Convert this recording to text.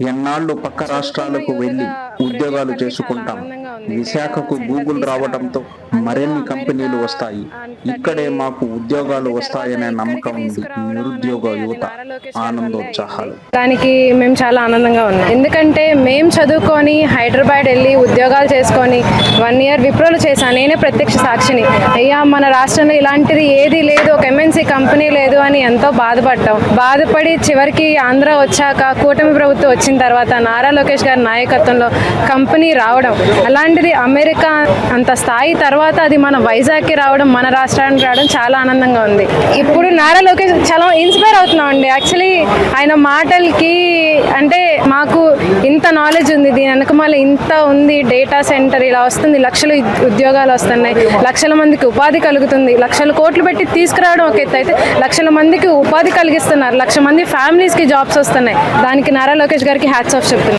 ఎన్నాళ్ళు పక్క రాష్ట్రాలకు వెళ్ళి ఉద్యోగాలు చేసుకుంటాం. విశాఖకు గూగుల్ రావడంతో మరిన్ని కంపెనీలు వస్తాయి. ఇక్కడే మాకు ఉద్యోగాలు వస్తాయనే నమ్మకం ఉంది. నిరుద్యోగ యువత ఆనందోత్సాహాలు. దానికి మేము చాలా ఆనందంగా ఉన్నాం. ఎందుకంటే మేము చదువుకొని హైదరాబాద్ వెళ్ళి ఉద్యోగాలు చేసుకొని వన్ ఇయర్ విప్రోలు చేశాను. నేనే ప్రత్యక్ష సాక్షిని. అయ్యా మన రాష్ట్రంలో ఇలాంటిది ఏది లేదు. ఒక ఎంఎన్సీ కంపెనీ లేదు అని ఎంతో బాధపడ్డాం. బాధపడి చివరికి ఆంధ్ర వచ్చాక కూటమి ప్రభుత్వం వచ్చిన తర్వాత నారా లోకేష్ గారి నాయకత్వంలో కంపెనీ రావడం. అలాంటిది అమెరికా అంత స్థాయి తర్వాత అది మన వైజాగ్కి రావడం మన రాష్ట్రానికి రావడం చాలా ఆనందంగా ఉంది. ఇప్పుడు నారా లోకేష్ చాలా ఇన్స్పైర్ అవుతున్నాం అండి యాక్చువల్లీ ఆయన మాటలకి అంటే మాకు ఇంత నాలెడ్జ్ ఉంది. దీని వెనకమాల ఇంత ఉంది డేటా సెంటర్. ఇలా వస్తుంది లక్షలు ఉద్యోగాలు వస్తున్నాయి. లక్షల మందికి ఉపాధి కలుగుతుంది. లక్షల కోట్లు పెట్టి తీసుకురావడం ఒక ఎత్తు అయితే లక్షల మందికి ఉపాధి కలిగిస్తున్నారు. లక్ష మంది ఫ్యామిలీస్కి జాబ్స్ వస్తున్నాయి. దానికి నారా లోకేష్ గారికి హ్యాట్స్ ఆఫ్ చెప్తున్నారు